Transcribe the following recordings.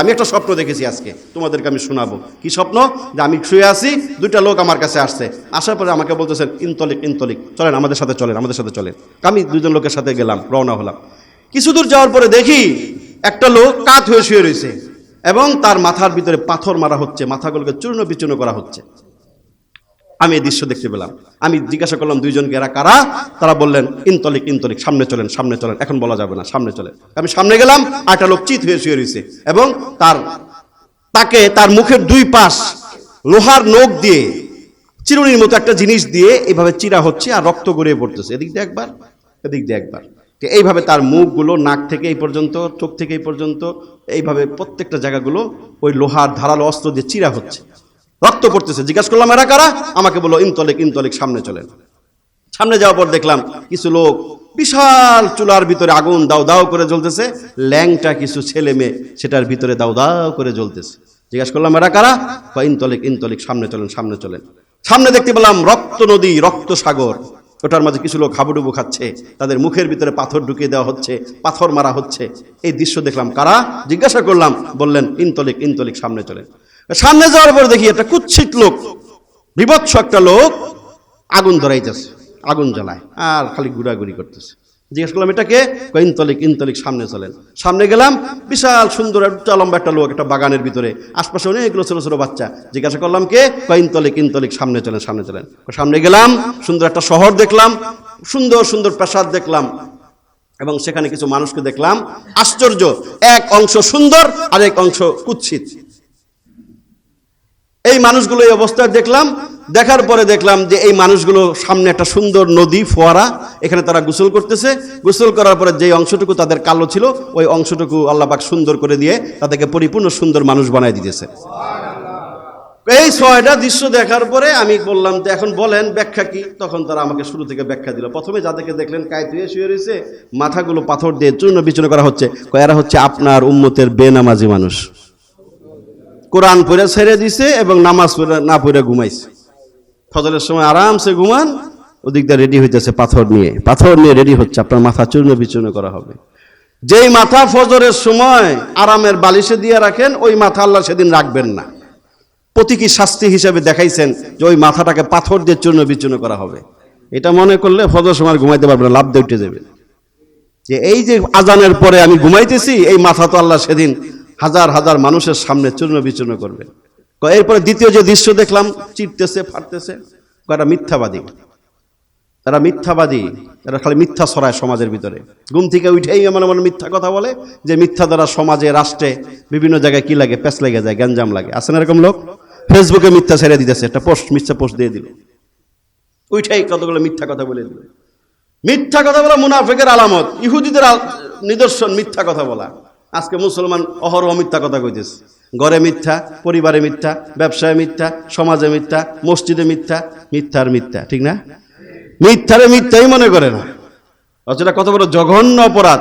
আমি একটা স্বপ্ন দেখেছি আজকে। তোমাদেরকে আমি শোনাবো। কি স্বপ্ন? যে আমি শুয়ে আছি, দুইটা লোক আমার কাছে আসছে। আসার পরে আমাকে বলতেছেন, ইনতলিক ইনতলিক, চলেন আমাদের সাথে চলেন, আমাদের সাথে চলেন। আমি দুজন লোকের সাথে গেলাম, রওনা হলাম। কিছু দূর যাওয়ার পরে দেখি একটা লোক কাত হয়ে শুয়ে রয়েছে এবং তার মাথার ভিতরে পাথর মারা হচ্ছে, মাথাগুলোকে চূর্ণ বিচূর্ণ করা হচ্ছে। আমি এই দৃশ্য দেখতে পেলাম। আমি জিজ্ঞাসা করলাম, দুইজনকে এরা কারা? তারা বললেন, ইনতলিক ইনতলিক, সামনে চলেন সামনে চলেন, এখন বলা যাবে না, সামনে চলেন। আমি সামনে গেলাম একটা লোক চিত হয়ে শুয়ে রয়েছে এবং তার, তাকে তার মুখের দুই পাশ লোহার নখ দিয়ে, চিরুনির মতো একটা জিনিস দিয়ে এইভাবে চিরা হচ্ছে আর রক্ত গড়িয়ে পড়তেছে। এদিক দিয়ে একবার, এদিক দিয়ে একবার। এইভাবে তার মুখগুলো নাক থেকে এই পর্যন্ত, চোখ থেকে এই পর্যন্ত, এইভাবে প্রত্যেকটা জায়গাগুলো ওই লোহার ধারালো অস্ত্র দিয়ে চিরা হচ্ছে। রক্ত পড়তেছে। জিজ্ঞাসা করলাম, এরা কারা? আমাকে বলল ইনতলিক ইনতলিক সামনে চলেন। সামনে যাওয়ার পর দেখলাম কিছু লোক বিশাল চুলার ভিতরে আগুন দাও দাও করে জ্বলতেছে। ল্যাংটা কিছু ছেলে মেয়ে সেটার ভিতরে দাও দাও করে জ্বলতেছে। জিজ্ঞাসা করলাম, এরা কারা? বা ইনতলিক ইনতলিক সামনে চলেন সামনে চলেন। সামনে দেখতে পেলাম রক্ত নদী, রক্ত সাগর। ওটার মাঝে কিছু লোক হাবুডুবু খাচ্ছে। তাদের মুখের ভিতরে পাথর ঢুকিয়ে দেওয়া হচ্ছে, পাথর মারা হচ্ছে। এই দৃশ্য দেখলাম কারা? জিজ্ঞাসা করলাম, বললেন ইনতলিক ইনতলিক সামনে চলেন। সামনে যাওয়ার পর দেখি একটা কুচ্ছিত লোক, বিভৎস একটা লোক আগুন ধরাইতেছে, আগুন জ্বালায়, আর খালি ঘুরাঘুরি করতেছে। জিজ্ঞেস করলাম এটাকে ইনতলিক ইনতলিক সামনে চলেন। সামনে গেলাম, বিশাল সুন্দর একটা লম্বা একটা লোক একটা বাগানের ভিতরে, আশপাশে অনেকগুলো ছোট ছোট বাচ্চা। জিজ্ঞাসা করলাম, কে? ইনতলিক ইনতলিক সামনে চলেন সামনে চলেন। সামনে গেলাম, সুন্দর একটা শহর দেখলাম, সুন্দর সুন্দর প্রাসাদ দেখলাম এবং সেখানে কিছু মানুষকে দেখলাম। আশ্চর্য, এক অংশ সুন্দর আর এক অংশ কুৎসিত। এই মানুষগুলো এই অবস্থায় দেখলাম, দেখার পরে দেখলাম যে এই মানুষগুলো সামনে একটা সুন্দর নদী, ফোয়ারা, এখানে তারা গোসল করতেছে। গোসল করার পরে যে অংশটুকু তাদের কালো ছিল, ওই অংশটুকু আল্লাহবাক সুন্দর করে দিয়ে তাদেরকে পরিপূর্ণ সুন্দর মানুষ বানায় দিতেছে। এই ছয়টা দৃশ্য দেখার পরে আমি বললাম যে এখন বলেন, ব্যাখ্যা কি? তখন তারা আমাকে শুরু থেকে ব্যাখ্যা দিল। প্রথমে যাদেরকে দেখলেন কায় ধুয়ে শুয়ে রয়েছে, মাথাগুলো পাথর দিয়ে চূর্ণ বিচূর্ণ করা হচ্ছে। এরা হচ্ছে আপনার উম্মতের বেনামাজি মানুষ। কোরআন পড়ে ছেড়ে দিছে এবং নামাজ পড়ে না পড়ে ঘুমাইছে। ফজলের সময় আরামসে ঘুমান ওদিক দিয়ে রেডি হইতেছে পাথর নিয়ে। পাথর নিয়ে রেডি হচ্ছে, আপনার মাথা চূর্ণ বিচূর্ণ করা হবে। যেই মাথা ফজরের সময় আরামের বালিশে দিয়ে রাখেন, ওই মাথা আল্লাহ সেদিন রাখবেন না। প্রতীকী শাস্তি হিসেবে দেখাইছেন যে ওই মাথাটাকে পাথর দিয়ে চূর্ণ বিচূর্ণ করা হবে। এটা মনে করলে ফজর সময় ঘুমাইতে পারবে না, লাভ দিয়ে উঠে যাবে। যে এই যে আজানের পরে আমি ঘুমাইতেছি, এই মাথা তো আল্লাহ সেদিন হাজার হাজার মানুষের সামনে চূর্ণ বিচূর্ণ করবে। এরপরে দ্বিতীয় যে দৃশ্য দেখলাম চিটতেছে ফাটতেছে কয়টা মিথ্যাবাদী। তারা মিথ্যাবাদী, এরা খালি মিথ্যা ছড়ায় সমাজের ভিতরে। ঘুম থেকে উঠেই এমন এমন মিথ্যা কথা বলে যে মিথ্যা দ্বারা সমাজে, রাষ্ট্রে বিভিন্ন জায়গায় কি লাগে প্যাঁচ লেগে যায়, গ্যাঞ্জাম লাগে। আছে না এরকম লোক? ফেসবুকে মিথ্যা ছেড়ে দিতেছে, একটা পোস্ট, মিথ্যা পোস্ট দিয়ে দিল। উঠেই কতগুলো মিথ্যা কথা বলে দিল। মিথ্যা কথা বলা মুনাফেকের আলামত, ইহুদিদের নিদর্শন মিথ্যা কথা বলা। আজকে মুসলমান অহরহ মিথ্যা কথা কইতেছে। ঘরে মিথ্যা, পরিবারে মিথ্যা, ব্যবসায় মিথ্যা, সমাজে মিথ্যা, মসজিদে মিথ্যা, মিথ্যার মিথ্যা, ঠিক না? মিথ্যারে মিথ্যাই মনে করে না। অথচ কত বড় জঘন্য অপরাধ।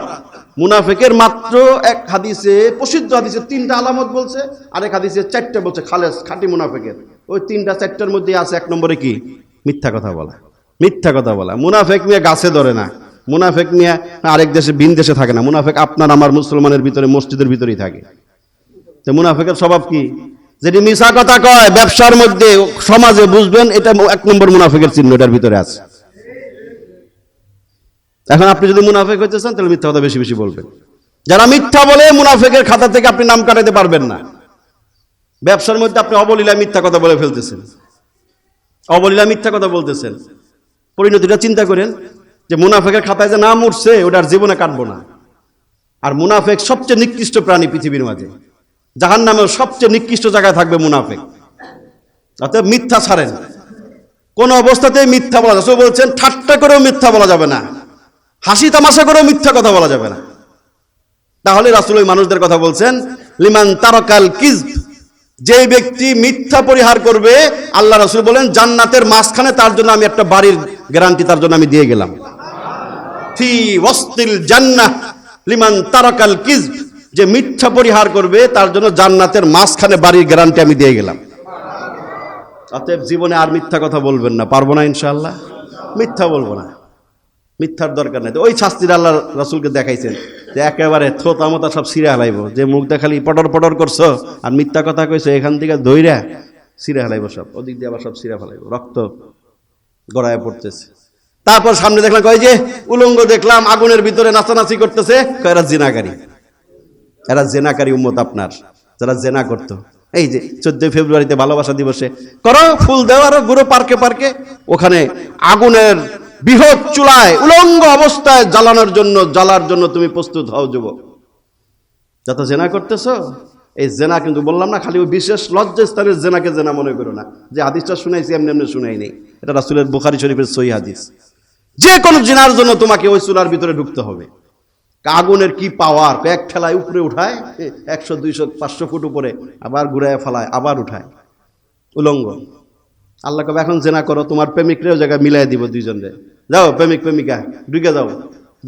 মুনাফেকের মাত্র এক হাদিসে, প্রসিদ্ধ হাদিসে তিনটা আলামত বলছে, আরেক হাদিসে চারটা বলছে, খালেস, খাঁটি মুনাফেকের। ওই তিনটা চারটার মধ্যে আছে, এক নম্বরে কি? মিথ্যা কথা বলা। মিথ্যা কথা বলা। মুনাফেক নিয়ে গাছে ধরে না। মুনাফেক নিয়ে আরেক দেশে ভিন দেশে থাকে না। মুনাফেক আপনার আমার মুসলমানের ভিতরে, মসজিদের ভিতরেই থাকে। তো মুনাফেকের স্বভাব কি? যেটি মিশা কথা কয়, ব্যবসার মধ্যে, সমাজে বুঝবেন, এটা এক নম্বর মুনাফেকের চিহ্ন, এটার ভিতরে আছে। এখন আপনি যদি মুনাফেক হইতে চান, তাহলে মিথ্যা কথা বেশি বেশি বলবেন। যারা মিথ্যা বলে, মুনাফেকের খাতা থেকে আপনি নাম কাটাতে পারবেন না। ব্যবসার মধ্যে আপনি অবলীলা মিথ্যা কথা বলে ফেলতেছেন। অবলীলা মিথ্যা কথা বলতেছেন। পরিণতিটা চিন্তা করেন যে মুনাফেকের খাতায় যে নাম উঠছে, ওটার জীবনে কাটবো না। আর মুনাফেক সবচেয়ে নিকৃষ্ট প্রাণী পৃথিবীর মাঝে। জাহান নামেও সবচেয়ে নিকৃষ্ট জায়গায় থাকবে মুনাফেক। অতএব মিথ্যা ছাড়েন। কোন অবস্থাতেই মিথ্যা বলা যাবে বলছেন, ঠাট্টা করেও মিথ্যা বলা যাবে না। হাসি তামাশা করেও মিথ্যা কথা বলা যাবে না। তাহলে রাসুল ওই মানুষদের কথা বলছেন, লিমান তারকাল কিজ যে ব্যক্তি মিথ্যা পরিহার করবে, আল্লাহ রাসুল বলেন, জান্নাতের মাঝখানে তার জন্য আমি একটা বাড়ির গ্যারান্টি, তার জন্য আমি দিয়ে গেলাম। ফি ওয়াস্তিল জান্নাহ লিমান তারাকাল কিজ যে মিথ্যা পরিহার করবে, তার জন্য জান্নাতের মাঝখানে বাড়ির গ্যারান্টি আমি দিয়ে গেলাম। অতএব জীবনে আর মিথ্যা কথা বলবেন না। পারব না ইনশাআল্লাহ? মিথ্যা বলব না। মিথ্যার দরকার নেই। ওই শাস্তির আল্লাহ রাসূলকে দেখাইছেন যে একেবারে থোতা মতা সব সিরে হালাইব। যে মুখ দেখালি পটর পটর করছ আর মিথ্যা কথা কইছো, এখান থেকে দইরা সিরে হালাইব সব। ওদিক দিয়ে আবার সব সিরে ফেলাইব। রক্ত গড়ায় পড়তেছে। তারপর সামনে দেখলাম, কয় যে, উলঙ্গ দেখলাম, আগুনের ভিতরে নাচানাচি করতেছে। এরা জিনাকারী। এরা জেনাকারী উম্মত আপনার। যারা জেনা করতো। এই যে, চোদ্দই ফেব্রুয়ারিতে ভালোবাসা দিবসে। করো, ফুল দেওয়ার গুরু পার্কে পার্কে। ওখানে আগুনের বৃহৎ চুলায়, উলঙ্গ অবস্থায় জ্বালানোর জন্য, জ্বালার জন্য তুমি প্রস্তুত হও, যুবক। যত জেনা করতেছ, এই জেনা কিন্তু বললাম না, খালি ওই বিশেষ লজ্জাস্থানের জেনাকে জেনা মনে করো না। যে হাদিসটা শুনাইছি, এমনি এমনি শুনাই নেই। এটা রাসুলের বুখারি শরীফের সই হাদিস। যে কোনো জেনার জন্য তোমাকে ওই চুলার ভিতরে ঢুকতে হবে। আগুনের কি পাওয়ার এক ঠেলায় উপরে উঠায় একশো, দুইশো, পাঁচশো ফুট উপরে, আবার ঘুরায় ফেলায়, আবার উঠায়। উলঙ্গ। আল্লাহ কবে এখন জেনা করো, তোমার প্রেমিকরেও জায়গায় মিলাই দিব দুইজনরে। যাও, প্রেমিক, প্রেমিকা, ঢুকে যাও,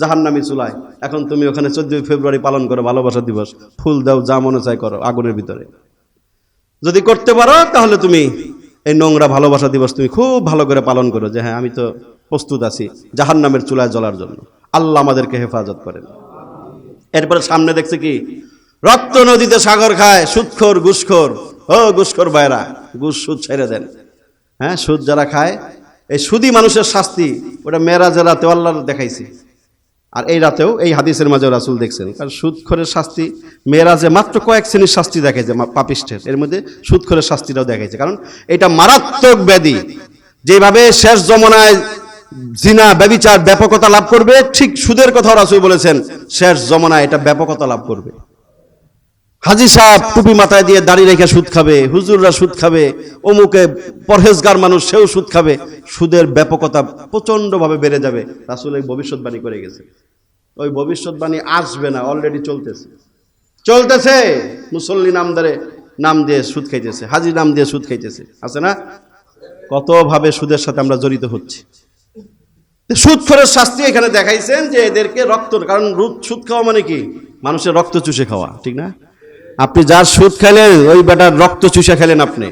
জাহান্নামি চুলায়। এখন তুমি ওখানে চোদ্দই ফেব্রুয়ারি পালন করো, ভালোবাসা দিবস। ফুল দাও, যা মনে চাই করো, আগুনের ভিতরে। যদি করতে পারো, তাহলে তুমি এই নোংরা ভালোবাসা দিবস তুমি খুব ভালো করে পালন করো যে হ্যাঁ আমি তো প্রস্তুত আছি জাহান্নামের চুলায় জ্বলার জন্য। আল্লাহ আমাদেরকে হেফাজত করেন। এরপরে সামনে দেখছে কি? রক্ত নদীতে সাগর খায়, সুৎখোর, ঘুষখোর। ও ঘুষখোর বাইরা ঘুষ সুদ ছেড়ে দেন। হ্যাঁ সুদ যারা খায়, এই সুদি মানুষের শাস্তি, ওটা মেয়েরাজের রাতে আল্লাহ দেখাইছে। আর এই রাতেও এই হাদিসের মাঝে রাসুল দেখছেন। কারণ সুৎখরের শাস্তি মেয়েরা যে মাত্র কয়েক শ্রেণির শাস্তি দেখেছে পাপিষ্ঠের। এর মধ্যে সুৎখরের শাস্তিটাও দেখেছে কারণ এটা মারাত্মক ব্যাধি। যেভাবে শেষ জমনায় জিনা, ব্যবিচার, ব্যাপকতা লাভ করবে, ঠিক সুদের কথাও রাসুল বলেছেন, শেষ জমনায় এটা ব্যাপকতা লাভ করবে। হাজি সাহেব টুপি মাথায় দিয়ে দাড়ি রেখে সুদ খাবে, হুজুররা সুদ খাবে, অমুকে পরহেজগার মানুষ সেও সুদ খাবে, সুদের ব্যাপকতা প্রচণ্ডভাবে বেড়ে যাবে। রাসুল এই ভবিষ্যৎবাণী করে গেছে। ওই ভবিষ্যৎবাণী আসবে না অলরেডি চলতেছে। চলতেছে, মুসল্লি নামদারে নাম দিয়ে সুদ খাইতেছে, হাজি নাম দিয়ে সুদ খাইতেছে। আছে না? কতভাবে সুদের সাথে আমরা জড়িত হচ্ছি। সুদখোরের শাস্তি এখানে দেখাইছেন যে এদেরকে রক্ত, কারণ সুদ খাওয়া মানে কি? মানুষের রক্ত চুষে খাওয়া, ঠিক না? আপনি যার সুদ খেলেন, ওই বেটার রক্ত চুষে খেলেন আপনি।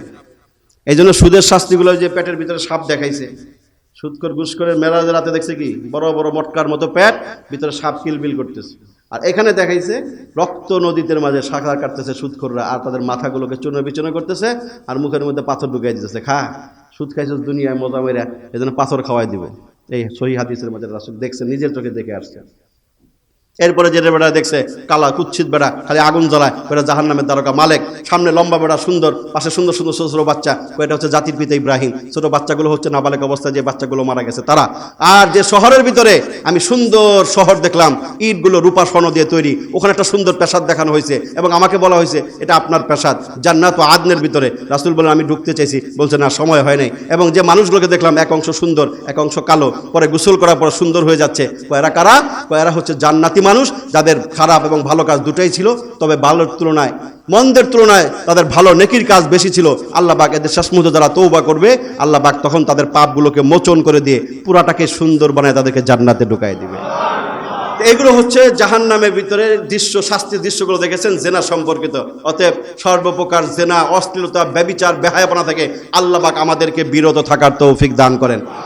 এই জন্য সুদের শাস্তিগুলো যে পেটের ভিতরে সাপ দেখাইছে। সুদকর ঘুষকরের মেরাজের রাতে দেখছে কি, বড় বড় মটকার মতো পেট, ভিতরে সাপ কিলবিল করতেছে। আর এখানে দেখাইছে, রক্ত নদীতে মাঝে শাখা কাটতেছে সুদখোররা, আর তাদের মাথাগুলোকে চূর্ণ বিচূর্ণ করতেছে, আর মুখের মধ্যে পাথর ঢুকাই দিতেছে। খা, সুদ খাইছিস দুনিয়ায় মজা মেরা এই জন্য পাথর খাওয়াই দিবে। এই সহি হাদিসের মধ্যে রাসুল দেখছে নিজের চোখে দেখে আসছে এরপরে যে বেড়া দেখছে, কালা কুচ্ছিত বেড়া খালি আগুন জ্বলায় বেড়া জাহান নামের দ্বারকা মালেক। সামনে লম্বা বেড়া সুন্দর, পাশে সুন্দর সুন্দর ছোট ছোট বাচ্চা এটা হচ্ছে জাতির পিতা ইব্রাহিম। ছোট বাচ্চাগুলো হচ্ছে নাবালেক অবস্থায় যে বাচ্চাগুলো মারা গেছে, তারা। আর যে শহরের ভিতরে আমি সুন্দর শহর দেখলাম, ইটগুলো রূপা স্বর্ণ দিয়ে তৈরি। ওখানে একটা সুন্দর পেশাদ দেখানো হয়েছে এবং আমাকে বলা হয়েছে, এটা আপনার পেশাদ জান্নাত ও আদনের ভিতরে। রাসুল বলেন, আমি ঢুকতে চাইছি। বলছে, না, সময় হয় নাই। এবং যে মানুষগুলোকে দেখলাম, এক অংশ সুন্দর, এক অংশ কালো, পরে গোসল করার পরে সুন্দর হয়ে যাচ্ছে। কয়েরা কারা? কয়েরা হচ্ছে জান্নাতি মানুষ যাদের খারাপ এবং ভালো কাজ দুটোই ছিল, তবে ভালোর তুলনায়, মন্দের তুলনায় তাদের ভালো নেকির কাজ বেশি ছিল। আল্লাহ বাক এদের শেষ মুহূর্তে যারা তৌবা করবে, আল্লাহ বাক তখন তাদের পাপগুলোকে মোচন করে দিয়ে পুরাটাকে সুন্দর বানায় তাদেরকে জান্নাতে ঢুকাই দিবে। এগুলো হচ্ছে জাহান নামের ভিতরে দৃশ্য, শাস্তির দৃশ্যগুলো দেখেছেন, জেনা সম্পর্কিত। অতএব সর্বপ্রকার জেনা, অশ্লীলতা, ব্যবিচার, বেহায়াপনা থেকে আল্লাহ পাক আমাদেরকে বিরত থাকার তৌফিক দান করেন।